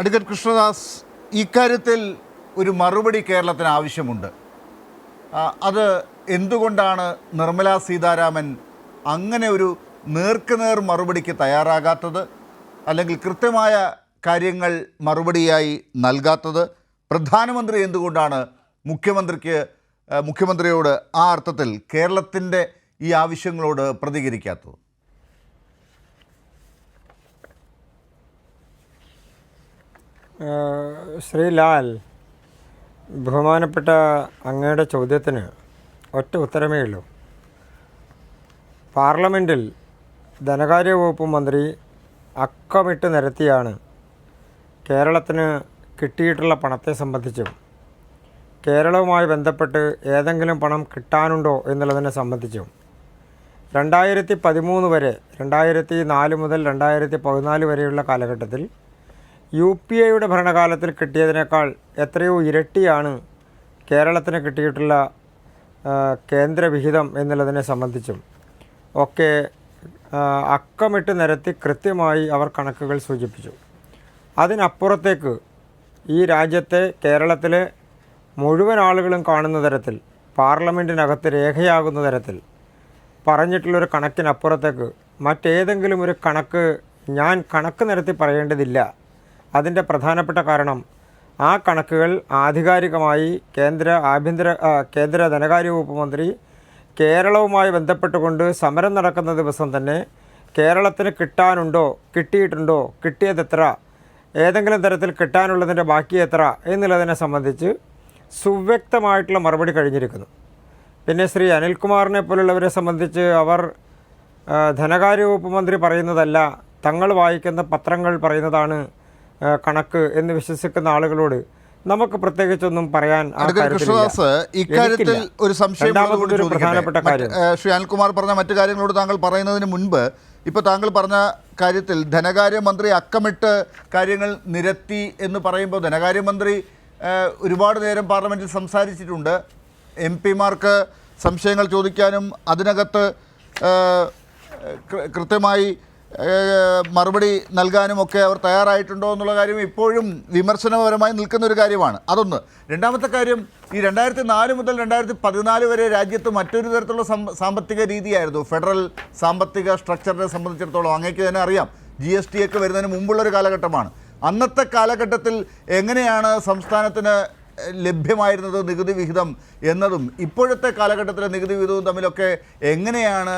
Advocate Krishnadas ഇക്കാര്യത്തിൽ ഒരു മറുപടി കേരളത്തിന് ആവശ്യമുണ്ട്. അത് എന്തുകൊണ്ടാണ് നിർമ്മലാ സീതാരാമൻ അങ്ങനെ ഒരു നേർക്കുനേർ മറുപടിക്ക് തയ്യാറാകാത്തത്? അല്ലെങ്കിൽ കൃത്യമായ കാര്യങ്ങൾ മറുപടിയായി നൽകാത്തത്? പ്രധാനമന്ത്രി എന്തുകൊണ്ടാണ് മുഖ്യമന്ത്രിക്ക് മുഖ്യമന്ത്രിയോട് ആ അർത്ഥത്തിൽ കേരളത്തിന്റെ ഈ ആവശ്യങ്ങളോട് പ്രതികരിക്കാത്തത്? ശ്രീ ലാൽ ബഹുമാനപ്പെട്ട അങ്ങയുടെ ചോദ്യത്തിന് ഒറ്റ ഉത്തരമേ ഉള്ളൂ. പാർലമെന്റിൽ ധനകാര്യ വകുപ്പ് മന്ത്രി അക്കമിട്ട് നിരത്തിയാണ് കേരളത്തിന് കിട്ടിയിട്ടുള്ള പണത്തെ സംബന്ധിച്ചും കേരളവുമായി ബന്ധപ്പെട്ട് ഏതെങ്കിലും പണം കിട്ടാനുണ്ടോ എന്നുള്ളതിനെ സംബന്ധിച്ചും. രണ്ടായിരത്തി പതിമൂന്ന് വരെ രണ്ടായിരത്തി നാല് മുതൽ രണ്ടായിരത്തി പതിനാല് വരെയുള്ള കാലഘട്ടത്തിൽ യു പി എയുടെ ഭരണകാലത്തിൽ കിട്ടിയതിനേക്കാൾ എത്രയോ ഇരട്ടിയാണ് കേരളത്തിന് കിട്ടിയിട്ടുള്ള കേന്ദ്രവിഹിതം എന്നുള്ളതിനെ സംബന്ധിച്ചും. ഒക്കെ അക്കമിട്ട് നിരത്തി കൃത്യമായി അവർ കണക്കുകൾ സൂചിപ്പിച്ചു. അതിനപ്പുറത്തേക്ക് ഈ രാജ്യത്തെ കേരളത്തിലെ മുഴുവൻ ആളുകളും കാണുന്ന തരത്തിൽ പാർലമെന്റിനകത്ത് രേഖയാകുന്ന തരത്തിൽ പറഞ്ഞിട്ടുള്ളൊരു കണക്കിനപ്പുറത്തേക്ക് മറ്റേതെങ്കിലും ഒരു കണക്ക് ഞാൻ കണക്ക് നിരത്തി പറയേണ്ടതില്ല. അതിന്റെ പ്രധാനപ്പെട്ട കാരണം ആ കണക്കുകൾ ആധികാരികമായി കേന്ദ്ര ആഭ്യന്തര കേന്ദ്ര ധനകാര്യ വകുപ്പ് മന്ത്രി കേരളവുമായി ബന്ധപ്പെട്ടുകൊണ്ട് സമരം നടക്കുന്ന ദിവസം തന്നെ കേരളത്തിന് കിട്ടാനുണ്ടോ കിട്ടിയിട്ടുണ്ടോ കിട്ടിയതെത്ര ഏതെങ്കിലും തരത്തിൽ കിട്ടാനുള്ളതിന്റെ ബാക്കി എത്ര എന്നുള്ളതിനെ സംബന്ധിച്ച് സുവ്യക്തമായിട്ടുള്ള മറുപടി കഴിഞ്ഞിരിക്കുന്നു. പിന്നെ ശ്രീ അനിൽകുമാറിനെ പോലുള്ളവരെ സംബന്ധിച്ച് അവർ ധനകാര്യ വകുപ്പ് മന്ത്രി പറയുന്നതല്ല തങ്ങൾ വായിക്കുന്ന പത്രങ്ങൾ പറയുന്നതാണ് കണക്ക് എന്ന് വിശ്വസിക്കുന്ന ആളുകളോട് നമുക്ക് പ്രത്യേകിച്ചൊന്നും പറയാൻ. കൃഷ്ണദാസ് ഇക്കാര്യത്തിൽ ഒരു സംശയം. പ്രധാനപ്പെട്ട കാര്യം ശ്രീ അനിൽകുമാർ പറഞ്ഞ മറ്റു കാര്യങ്ങളോട് താങ്കൾ പറയുന്നതിന് മുൻപ് ഇപ്പോൾ താങ്കൾ പറഞ്ഞ കാര്യത്തിൽ ധനകാര്യമന്ത്രി അക്കമിട്ട് കാര്യങ്ങൾ നിരത്തി എന്ന് പറയുമ്പോൾ ധനകാര്യമന്ത്രി ഒരുപാട് നേരം പാർലമെന്റിൽ സംസാരിച്ചിട്ടുണ്ട് എം പിമാർക്ക് സംശയങ്ങൾ ചോദിക്കാനും അതിനകത്ത് കൃത്യമായി മറുപടി നൽകാനും ഒക്കെ അവർ തയ്യാറായിട്ടുണ്ടോ എന്നുള്ള കാര്യം ഇപ്പോഴും വിമർശനപരമായി നിൽക്കുന്ന ഒരു കാര്യമാണ്. അതൊന്ന്. രണ്ടാമത്തെ കാര്യം ഈ രണ്ടായിരത്തി നാല് മുതൽ രണ്ടായിരത്തി പതിനാല് വരെ രാജ്യത്ത് മറ്റൊരു തരത്തിലുള്ള സാമ്പത്തിക രീതിയായിരുന്നു. ഫെഡറൽ സാമ്പത്തിക സ്ട്രക്ചറിനെ സംബന്ധിച്ചിടത്തോളം അങ്ങേക്ക് തന്നെ അറിയാം. ജി എസ് ടി ഒക്കെ വരുന്നതിന് മുമ്പുള്ളൊരു കാലഘട്ടമാണ്. അന്നത്തെ കാലഘട്ടത്തിൽ എങ്ങനെയാണ് സംസ്ഥാനത്തിന് ലഭ്യമായിരുന്നത് നികുതി വിഹിതം എന്നതും ഇപ്പോഴത്തെ കാലഘട്ടത്തിലെ നികുതി വിഹിതവും തമ്മിലൊക്കെ എങ്ങനെയാണ്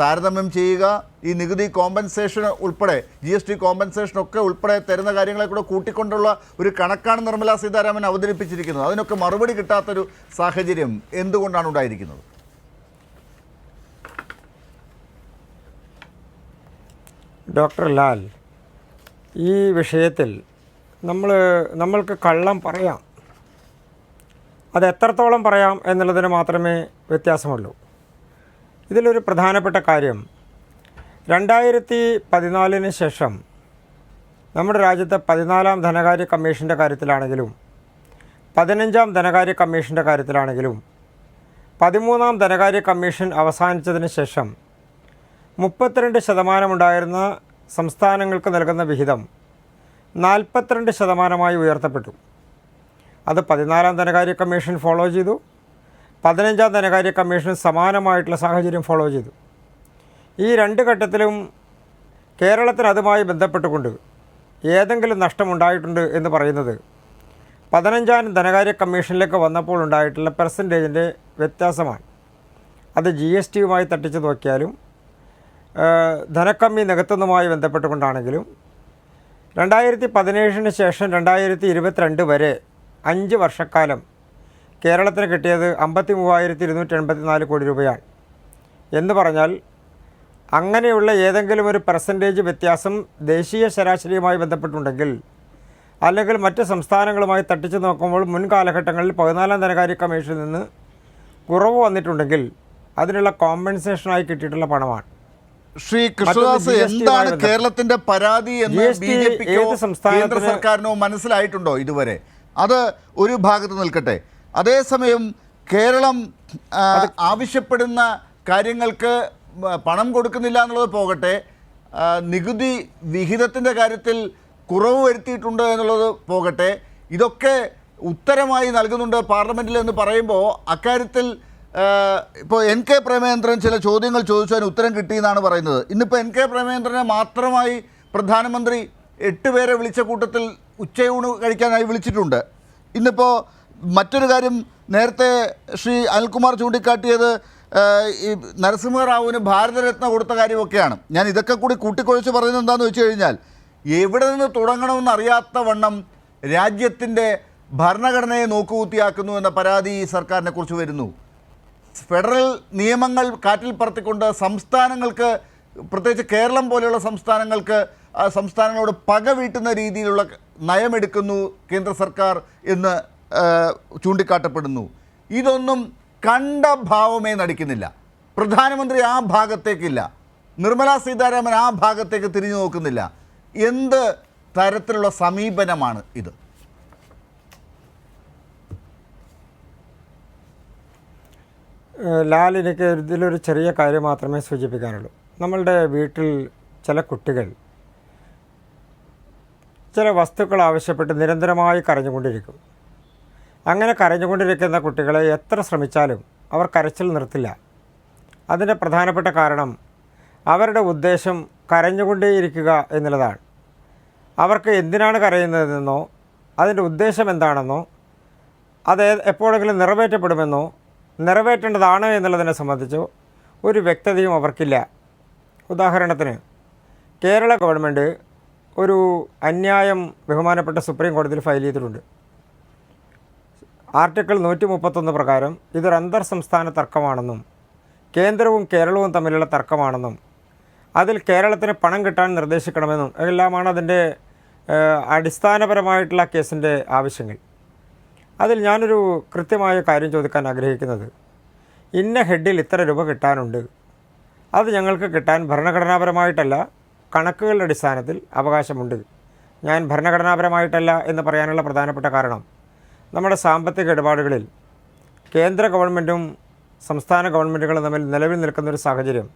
താരതമ്യം ചെയ്യുക? ഈ നികുതി കോമ്പൻസേഷൻ ഉൾപ്പെടെ ജി എസ് ടി കോമ്പൻസേഷൻ ഒക്കെ ഉൾപ്പെടെ തരുന്ന കാര്യങ്ങളെ കൂടെ കൂട്ടിക്കൊണ്ടുള്ള ഒരു കണക്കാണ് നിർമ്മലാ സീതാരാമൻ അവതരിപ്പിച്ചിരിക്കുന്നത്. അതിനൊക്കെ മറുപടി കിട്ടാത്തൊരു സാഹചര്യം എന്തുകൊണ്ടാണ് ഉണ്ടായിരിക്കുന്നത്? ഡോക്ടർ ലാൽ ഈ വിഷയത്തിൽ നമ്മൾ നമ്മൾക്ക് കള്ളം പറയാം. അത് എത്രത്തോളം പറയാം എന്നുള്ളതിന് മാത്രമേ വ്യത്യാസമുള്ളൂ. ഇതിലൊരു പ്രധാനപ്പെട്ട കാര്യം രണ്ടായിരത്തി പതിനാലിന് ശേഷം നമ്മുടെ രാജ്യത്തെ പതിനാലാം ധനകാര്യ കമ്മീഷന്റെ കാര്യത്തിലാണെങ്കിലും പതിനഞ്ചാം ധനകാര്യ കമ്മീഷന്റെ കാര്യത്തിലാണെങ്കിലും പതിമൂന്നാം ധനകാര്യ കമ്മീഷൻ അവസാനിച്ചതിന് ശേഷം മുപ്പത്തിരണ്ട് ശതമാനമുണ്ടായിരുന്ന സംസ്ഥാനങ്ങൾക്ക് നൽകുന്ന വിഹിതം നാൽപ്പത്തിരണ്ട് ശതമാനമായി ഉയർത്തപ്പെട്ടു. അത് പതിനാലാം ധനകാര്യ കമ്മീഷൻ ഫോളോ ചെയ്തു. പതിനഞ്ചാം ധനകാര്യ കമ്മീഷൻ സമാനമായിട്ടുള്ള സാഹചര്യം ഫോളോ ചെയ്തു. ഈ രണ്ട് ഘട്ടത്തിലും കേരളത്തിന് അതുമായി ബന്ധപ്പെട്ടുകൊണ്ട് ഏതെങ്കിലും നഷ്ടമുണ്ടായിട്ടുണ്ട് എന്ന് പറയുന്നത് പതിനഞ്ചാം ധനകാര്യ കമ്മീഷനിലേക്ക് വന്നപ്പോൾ ഉണ്ടായിട്ടുള്ള പെർസെന്റേജിന്റെ വ്യത്യാസമാണ്. അത് ജി എസ് ടിയുമായി തട്ടിച്ച് നോക്കിയാലും ധനക്കമ്മി നികത്തുന്നതുമായി ബന്ധപ്പെട്ടുകൊണ്ടാണെങ്കിലും രണ്ടായിരത്തി പതിനേഴിന് ശേഷം രണ്ടായിരത്തി ഇരുപത്തിരണ്ട് വരെ അഞ്ച് വർഷക്കാലം. കേരളത്തിന് കിട്ടിയത് അമ്പത്തി മൂവായിരത്തി ഇരുന്നൂറ്റി എൺപത്തി നാല് കോടി രൂപയാണ്. എന്ന് പറഞ്ഞാൽ അങ്ങനെയുള്ള ഏതെങ്കിലും ഒരു പെർസെന്റേജ് വ്യത്യാസം ദേശീയ ശരാശരിയുമായി ബന്ധപ്പെട്ടുണ്ടെങ്കിൽ അല്ലെങ്കിൽ മറ്റ് സംസ്ഥാനങ്ങളുമായി തട്ടിച്ച് നോക്കുമ്പോൾ മുൻ കാലഘട്ടങ്ങളിൽ പതിനാലാം ധനകാര്യ കമ്മീഷനിൽ നിന്ന് കുറവ് വന്നിട്ടുണ്ടെങ്കിൽ അതിനുള്ള കോമ്പൻസേഷനായി കിട്ടിയിട്ടുള്ള പണമാണ്. ശ്രീ കൃഷ്ണദാസ് എന്താണ് കേരളത്തിന്റെ പരാതി എന്ന് ബി ജെ പിക്കോ സംസ്ഥാന കേന്ദ്ര സർക്കാരിനോ മനസ്സിലായിട്ടുണ്ടോ ഇതുവരെ? അത് ഒരു ഭാഗത്ത് നിൽക്കട്ടെ. അതേസമയം കേരളം ആവശ്യപ്പെടുന്ന കാര്യങ്ങൾക്ക് പണം കൊടുക്കുന്നില്ല എന്നുള്ളത് പോകട്ടെ. നികുതി വിഹിതത്തിന്റെ കാര്യത്തിൽ കുറവ് വരുത്തിയിട്ടുണ്ട് എന്നുള്ളത് പോകട്ടെ. ഇതൊക്കെ ഉത്തരമായി നൽകുന്നുണ്ട് പാർലമെന്റിൽ എന്ന് പറയുമ്പോൾ അക്കാര്യത്തിൽ ഇപ്പോൾ എൻ കെ പ്രേമേന്ദ്രൻ ചില ചോദ്യങ്ങൾ ചോദിച്ചതിന് ഉത്തരം കിട്ടിയെന്നാണ് പറയുന്നത്. ഇന്നിപ്പോൾ എൻ കെ പ്രേമേന്ദ്രനെ മാത്രമായി പ്രധാനമന്ത്രി എട്ട് പേരെ വിളിച്ച കൂട്ടത്തിൽ ഉച്ചയൂണ് കഴിക്കാനായി വിളിച്ചിട്ടുണ്ട്. ഇന്നിപ്പോൾ മറ്റൊരു കാര്യം നേരത്തെ ശ്രീ അനിൽകുമാർ ചൂണ്ടിക്കാട്ടിയത് ഈ നരസിംഹറാവുവിന് ഭാരതരത്ന കൊടുത്ത കാര്യമൊക്കെയാണ്. ഞാൻ ഇതൊക്കെ കൂടി കൂട്ടിക്കൊഴിച്ച് പറയുന്നത് എന്താണെന്ന് വെച്ച് കഴിഞ്ഞാൽ എവിടെ നിന്ന് തുടങ്ങണമെന്ന് അറിയാത്ത വണ്ണം രാജ്യത്തിന്റെ ഭരണഘടനയെ നോക്കുകൂത്തിയാക്കുന്നു എന്ന പരാതി ഈ സർക്കാരിനെ കുറിച്ച് വരുന്നു. ഫെഡറൽ നിയമങ്ങൾ കാറ്റിൽ പറത്തിക്കൊണ്ട് സംസ്ഥാനങ്ങൾക്ക് പ്രത്യേകിച്ച് കേരളം പോലെയുള്ള സംസ്ഥാനങ്ങൾക്ക് സംസ്ഥാനങ്ങളോട് പക വീട്ടുന്ന രീതിയിലുള്ള നയമെടുക്കുന്നു കേന്ദ്ര സർക്കാർ എന്ന് ചൂണ്ടിക്കാട്ടപ്പെടുന്നു. ഇതൊന്നും കണ്ട ഭാവമേ നടിക്കുന്നില്ല. പ്രധാനമന്ത്രി ആ ഭാഗത്തേക്കില്ല. നിർമ്മലാ സീതാരാമൻ ആ ഭാഗത്തേക്ക് തിരിഞ്ഞു നോക്കുന്നില്ല. എന്ത് തരത്തിലുള്ള സമീപനമാണ് ഇത്? ലാൽ ഇതിലൊരു ചെറിയ കാര്യം മാത്രമേ സൂചിപ്പിക്കാനുള്ളൂ. നമ്മളുടെ വീട്ടിൽ ചില കുട്ടികൾ ചില വസ്തുക്കൾ ആവശ്യപ്പെട്ട് നിരന്തരമായി കരഞ്ഞുകൊണ്ടിരിക്കും. അങ്ങനെ കരഞ്ഞുകൊണ്ടിരിക്കുന്ന കുട്ടികളെ എത്ര ശ്രമിച്ചാലും അവർ കരച്ചിൽ നിർത്തില്ല. അതിന്റെ പ്രധാനപ്പെട്ട കാരണം അവരുടെ ഉദ്ദേശം കരഞ്ഞുകൊണ്ടേയിരിക്കുക എന്നുള്ളതാണ്. അവർക്ക് എന്തിനാണ് കരയുന്നതെന്നോ അതിന്റെ ഉദ്ദേശം എന്താണെന്നോ അത് എപ്പോഴെങ്കിലും നിറവേറ്റപ്പെടുമെന്നോ നിറവേറ്റേണ്ടതാണോ എന്നുള്ളതിനെ സംബന്ധിച്ചോ ഒരു വ്യക്തതയും അവർക്കില്ല. ഉദാഹരണത്തിന് കേരള ഗവൺമെന്റ് ഒരു അന്യായം ബഹുമാനപ്പെട്ട സുപ്രീം കോടതിയിൽ ഫയൽ ചെയ്തിട്ടുണ്ട്. ആർട്ടിക്കിൾ നൂറ്റി മുപ്പത്തൊന്ന് പ്രകാരം ഇതൊരു അന്തർ സംസ്ഥാന തർക്കമാണെന്നും കേന്ദ്രവും കേരളവും തമ്മിലുള്ള തർക്കമാണെന്നും അതിൽ കേരളത്തിന് പണം കിട്ടാൻ നിർദ്ദേശിക്കണമെന്നും എല്ലാമാണ് അതിന്റെ അടിസ്ഥാനപരമായിട്ടുള്ള കേസിന്റെ ആവശ്യങ്ങൾ. അതിൽ ഞാനൊരു കൃത്യമായ കാര്യം ചോദിക്കാൻ ആഗ്രഹിക്കുന്നത്. ഇന്ന ഹെഡിൽ ഇത്ര രൂപ കിട്ടാനുണ്ട്. അത് ഞങ്ങൾക്ക് കിട്ടാൻ ഭരണഘടനാപരമായിട്ടല്ല കണക്കുകളുടെ അടിസ്ഥാനത്തിൽ അവകാശമുണ്ട്. ഞാൻ ഭരണഘടനാപരമായിട്ടല്ല എന്ന് പറയാനുള്ള പ്രധാനപ്പെട്ട കാരണം നമ്മുടെ സാമ്പത്തിക ഇടപാടുകളിൽ കേന്ദ്ര ഗവൺമെന്റും സംസ്ഥാന ഗവൺമെന്റുകളും തമ്മിൽ നിലവിൽ നിൽക്കുന്ന ഒരു സാഹചര്യം.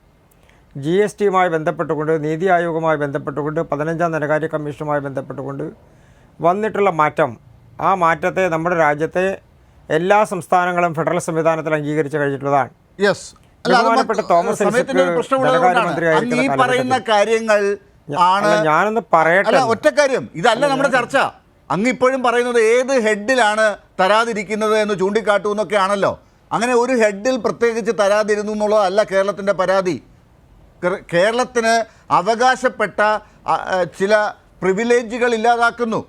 ജി എസ് ടിയുമായി ബന്ധപ്പെട്ടുകൊണ്ട് നീതി ആയോഗുമായി ബന്ധപ്പെട്ടുകൊണ്ട് പതിനഞ്ചാം ധനകാര്യ കമ്മീഷനുമായി ബന്ധപ്പെട്ടുകൊണ്ട് വന്നിട്ടുള്ള മാറ്റം ആ മാറ്റത്തെ നമ്മുടെ രാജ്യത്തെ എല്ലാ സംസ്ഥാനങ്ങളും ഫെഡറൽ സംവിധാനത്തിൽ അംഗീകരിച്ച് കഴിഞ്ഞിട്ടുള്ളതാണ്. യെസ് ബഹുമാനപ്പെട്ട തോമസ് ഒരു പ്രശ്നമുള്ളതുകൊണ്ടാണ്. ഈ പറയുന്ന കാര്യങ്ങൾ ആണ് ഞാനൊന്ന് പറയട്ടെ ഒറ്റ കാര്യം ഇതല്ല നമ്മുടെ ചർച്ച. അങ്ങ് ഇപ്പോഴും പറയുന്നത് ഏത് ഹെഡിലാണ് തരാതിരിക്കുന്നത് എന്ന് ചൂണ്ടിക്കാട്ടൂ എന്നൊക്കെ ആണല്ലോ അങ്ങനെ ഒരു ഹെഡിൽ പ്രത്യേകിച്ച് തരാതിരുന്നു എന്നുള്ളതല്ല കേരളത്തിന്റെ പരാതി. കേര- കേരളത്തിന് അവകാശപ്പെട്ട ചില പ്രിവിലേജുകൾ ഇല്ലാതാക്കുന്നു.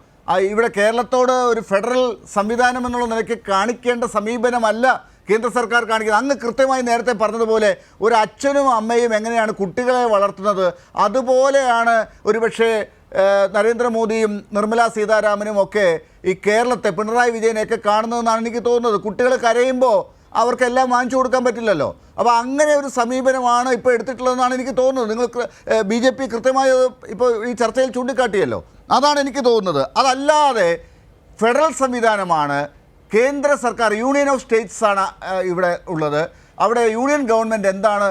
ഇവിടെ കേരളത്തോട് ഒരു ഫെഡറൽ സംവിധാനം എന്നുള്ള നിലയ്ക്ക് കാണിക്കേണ്ട സമീപനമല്ല കേന്ദ്ര സർക്കാർ കാണിക്കുന്നത്. അങ്ങ് കൃത്യമായി നേരത്തെ പറഞ്ഞതുപോലെ ഒരു അച്ഛനും അമ്മയും എങ്ങനെയാണ് കുട്ടികളെ വളർത്തുന്നത്? അതുപോലെയാണ് ഒരുപക്ഷെ നരേന്ദ്രമോദിയും നിർമ്മല സീതാരാമനും ഒക്കെ ഈ കേരളത്തെ പിണറായി വിജയനെയൊക്കെ കാണുന്നതെന്നാണ് എനിക്ക് തോന്നുന്നത്. കുട്ടികൾ കരയുമ്പോൾ അവർക്കെല്ലാം വാങ്ങിച്ചു കൊടുക്കാൻ പറ്റില്ലല്ലോ. അപ്പോൾ അങ്ങനെ ഒരു സമീപനമാണ് ഇപ്പോൾ എടുത്തിട്ടുള്ളതെന്നാണ് എനിക്ക് തോന്നുന്നത്. നിങ്ങൾ ബി ജെ പി കൃത്യമായി ഇപ്പോൾ ഈ ചർച്ചയിൽ ചൂണ്ടിക്കാട്ടിയല്ലോ. അതാണ് എനിക്ക് തോന്നുന്നത്. അതല്ലാതെ ഫെഡറൽ സംവിധാനമാണ് കേന്ദ്ര സർക്കാർ യൂണിയൻ ഓഫ് സ്റ്റേറ്റ്സ് ആണ് ഇവിടെ ഉള്ളത്. അവിടെ യൂണിയൻ ഗവൺമെന്റ് എന്താണ്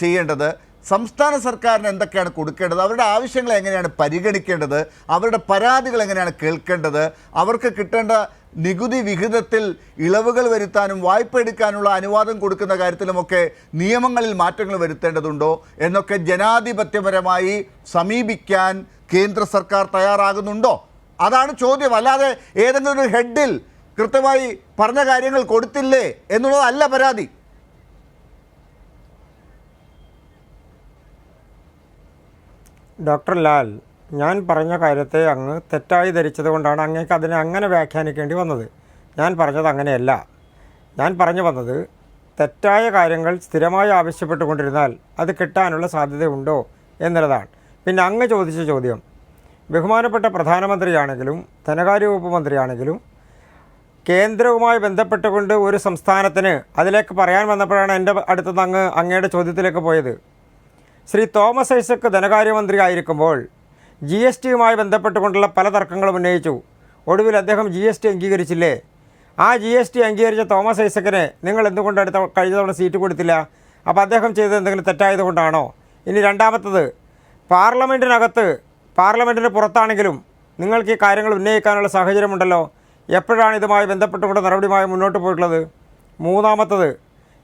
ചെയ്യേണ്ടത്? സംസ്ഥാന സർക്കാരിന് എന്തൊക്കെയാണ് കൊടുക്കേണ്ടത്? അവരുടെ ആവശ്യങ്ങൾ എങ്ങനെയാണ് പരിഗണിക്കേണ്ടത്? അവരുടെ പരാതികൾ എങ്ങനെയാണ് കേൾക്കേണ്ടത്? അവർക്ക് കിട്ടേണ്ട നികുതി വിഹിതത്തിൽ ഇളവുകൾ വരുത്താനും വായ്പ എടുക്കാനുള്ള അനുവാദം കൊടുക്കുന്ന കാര്യത്തിലുമൊക്കെ നിയമങ്ങളിൽ മാറ്റങ്ങൾ വരുത്തേണ്ടതുണ്ടോ? എന്നൊക്കെ ജനാധിപത്യപരമായി സമീപിക്കാൻ കേന്ദ്ര സർക്കാർ തയ്യാറാകുന്നുണ്ടോ? അതാണ് ചോദ്യം. അല്ലാതെ ഏതെങ്കിലും ഒരു ഹെഡിൽ കൃത്യമായി പറഞ്ഞ കാര്യങ്ങൾ കൊടുത്തില്ലേ എന്നുള്ളതല്ല പരാതി. ഡോക്ടർ ലാൽ ഞാൻ പറഞ്ഞ കാര്യത്തെ അങ്ങ് തെറ്റായി ധരിച്ചത് കൊണ്ടാണ് അങ്ങേക്ക് അതിനെ അങ്ങനെ വ്യാഖ്യാനിക്കേണ്ടി വന്നത്. ഞാൻ പറഞ്ഞത് അങ്ങനെയല്ല. ഞാൻ പറഞ്ഞു വന്നത് തെറ്റായ കാര്യങ്ങൾ സ്ഥിരമായി ആവശ്യപ്പെട്ടുകൊണ്ടിരുന്നാൽ അത് കിട്ടാനുള്ള സാധ്യതയുണ്ടോ എന്നുള്ളതാണ്. പിന്നെ അങ്ങ് ചോദിച്ച ചോദ്യം. ബഹുമാനപ്പെട്ട പ്രധാനമന്ത്രിയാണെങ്കിലും ധനകാര്യ വകുപ്പ് മന്ത്രിയാണെങ്കിലും കേന്ദ്രവുമായി ബന്ധപ്പെട്ടുകൊണ്ട് ഒരു സംസ്ഥാനത്തിന് അതിലേക്ക് പറയാൻ വന്നപ്പോഴാണ് എന്റെ അടുത്തുനിന്ന് അങ്ങ് അങ്ങയുടെ ചോദ്യത്തിലേക്ക് പോയത്. ശ്രീ തോമസ് ഐസക് ധനകാര്യമന്ത്രി ആയിരിക്കുമ്പോൾ ജി എസ് ടിയുമായി ബന്ധപ്പെട്ടുകൊണ്ടുള്ള പല തർക്കങ്ങളും ഉന്നയിച്ചു. ഒടുവിൽ അദ്ദേഹം ജി എസ് ടി അംഗീകരിച്ചില്ലേ? ആ ജി എസ് ടി അംഗീകരിച്ച തോമസ് ഐസക്കിനെ നിങ്ങൾ എന്തുകൊണ്ട് അടുത്ത കഴിഞ്ഞ തവണ സീറ്റ് കൊടുത്തില്ല? അപ്പോൾ അദ്ദേഹം ചെയ്തത് എന്തെങ്കിലും തെറ്റായതുകൊണ്ടാണോ ഇനി രണ്ടാമത്തത് പാർലമെന്റിനകത്ത് പാർലമെന്റിന് പുറത്താണെങ്കിലും നിങ്ങൾക്ക് ഈ കാര്യങ്ങൾ ഉന്നയിക്കാനുള്ള സാഹചര്യമുണ്ടല്ലോ. എപ്പോഴാണ് ഇതുമായി ബന്ധപ്പെട്ടുകൊണ്ട് നടപടിയുമായി മുന്നോട്ട് പോയിട്ടുള്ളത്? മൂന്നാമത്തത്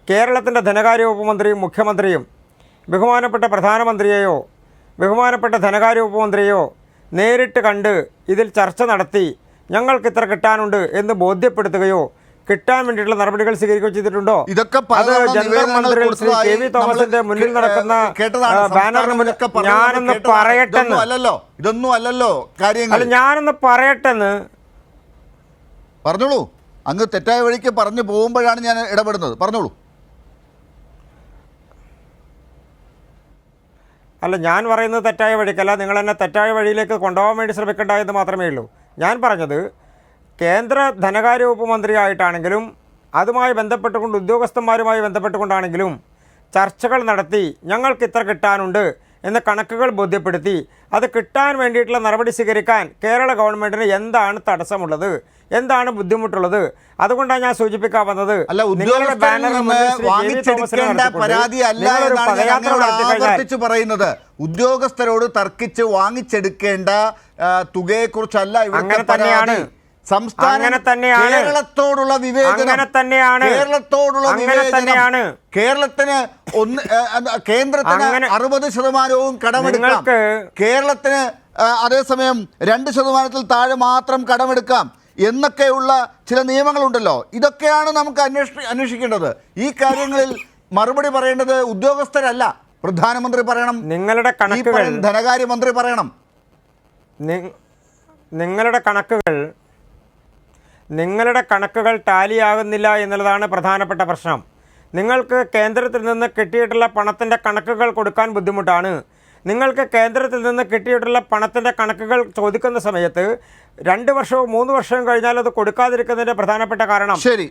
കേരളത്തിന്റെ ധനകാര്യ വകുപ്പ് മന്ത്രിയും മുഖ്യമന്ത്രിയും ബഹുമാനപ്പെട്ട പ്രധാനമന്ത്രിയെയോ ബഹുമാനപ്പെട്ട ധനകാര്യ വകുപ്പ് മന്ത്രിയെയോ നേരിട്ട് കണ്ട് ഇതിൽ ചർച്ച നടത്തി ഞങ്ങൾക്ക് ഇത്ര കിട്ടാനുണ്ട് എന്ന് ബോധ്യപ്പെടുത്തുകയോ കിട്ടാൻ വേണ്ടിയിട്ടുള്ള നടപടികൾ സ്വീകരിക്കുകയോ ചെയ്തിട്ടുണ്ടോ? ഇതൊക്കെ ജനറൽ ശ്രീ കെ വി തോമസിന്റെ മുന്നിൽ നടക്കുന്ന ബാനറിന് മുന്നിൽ ഞാനെന്ന്. ഇതൊന്നും അല്ലല്ലോ. ഇതൊന്നും അല്ലല്ലോ കാര്യങ്ങൾ ഞാനൊന്ന് പറയട്ടെന്ന്. പറഞ്ഞോളൂ. അങ്ങ് തെറ്റായ വഴിക്ക് പറഞ്ഞു പോകുമ്പോഴാണ് ഞാൻ ഇടപെടുന്നത്. പറഞ്ഞോളൂ. അല്ല ഞാൻ പറയുന്നത് തെറ്റായ വഴിക്കല്ല. നിങ്ങൾ എന്നെ തെറ്റായ വഴിയിലേക്ക് കൊണ്ടുപോകാൻ വേണ്ടി ശ്രമിക്കേണ്ട എന്ന് മാത്രമേ ഉള്ളൂ. ഞാൻ പറഞ്ഞത് കേന്ദ്ര ധനകാര്യ വകുപ്പ് മന്ത്രിയായിട്ടാണെങ്കിലും അതുമായി ബന്ധപ്പെട്ടുകൊണ്ട് ഉദ്യോഗസ്ഥന്മാരുമായി ബന്ധപ്പെട്ടുകൊണ്ടാണെങ്കിലും ചർച്ചകൾ നടത്തി ഞങ്ങൾക്ക് ഇത്ര കിട്ടാനുണ്ട്. എന്ന കണക്കുകൾ ബോധ്യപ്പെടുത്തി. അത് കിട്ടാൻ വേണ്ടിയിട്ടുള്ള നടപടി സ്വീകരിക്കാൻ കേരള ഗവൺമെന്റിന് എന്താണ് തടസ്സമുള്ളത്? എന്താണ് ബുദ്ധിമുട്ടുള്ളത്? അതുകൊണ്ടാണ് ഞാൻ സൂചിപ്പിക്കാൻ വന്നത്. നിങ്ങളുടെ പറയുന്നത്. ഉദ്യോഗസ്ഥരോട് തർക്കിച്ച് വാങ്ങിച്ചെടുക്കേണ്ട തുകയെക്കുറിച്ചല്ല ഇവിടുത്തെ അങ്ങനെ തന്നെയാണ്. സംസ്ഥാനം അങ്ങനെ തന്നെയാണ്. കേരളത്തോടുള്ള വിവേചനം. അങ്ങനെ തന്നെയാണ്. കേരളത്തോടുള്ള അങ്ങനെ വിവേചനം. തന്നെയാണ്. കേരളത്തിന് ഒന്ന് കേന്ദ്രത്തിന് അറുപത് ശതമാനവും കടമെടുക്കാം. കേരളത്തിന് അതേസമയം രണ്ട് ശതമാനത്തിൽ താഴെ മാത്രം കടമെടുക്കാം എന്നൊക്കെയുള്ള ചില നിയമങ്ങളുണ്ടല്ലോ. ഇതൊക്കെയാണ് നമുക്ക് അന്വേഷി അന്വേഷിക്കേണ്ടത്. ഈ കാര്യങ്ങളിൽ മറുപടി പറയേണ്ടത് ഉദ്യോഗസ്ഥരല്ല. പ്രധാനമന്ത്രി പറയണം. നിങ്ങളുടെ കണക്കുകൾ ധനകാര്യമന്ത്രി പറയണം. നിങ്ങളുടെ കണക്കുകൾ നിങ്ങളുടെ കണക്കുകൾ ടാലിയാകുന്നില്ല എന്നുള്ളതാണ് പ്രധാനപ്പെട്ട പ്രശ്നം. നിങ്ങൾക്ക് കേന്ദ്രത്തിൽ നിന്ന് കിട്ടിയിട്ടുള്ള പണത്തിന്റെ കണക്കുകൾ കൊടുക്കാൻ ബുദ്ധിമുട്ടാണ്. നിങ്ങൾക്ക് കേന്ദ്രത്തിൽ നിന്ന് കിട്ടിയിട്ടുള്ള പണത്തിന്റെ കണക്കുകൾ ചോദിക്കുന്ന സമയത്ത് രണ്ട് വർഷവും മൂന്ന് വർഷവും കഴിഞ്ഞാൽ അത് കൊടുക്കാതിരിക്കുന്നതിന്റെ പ്രധാനപ്പെട്ട കാരണം. ശരി.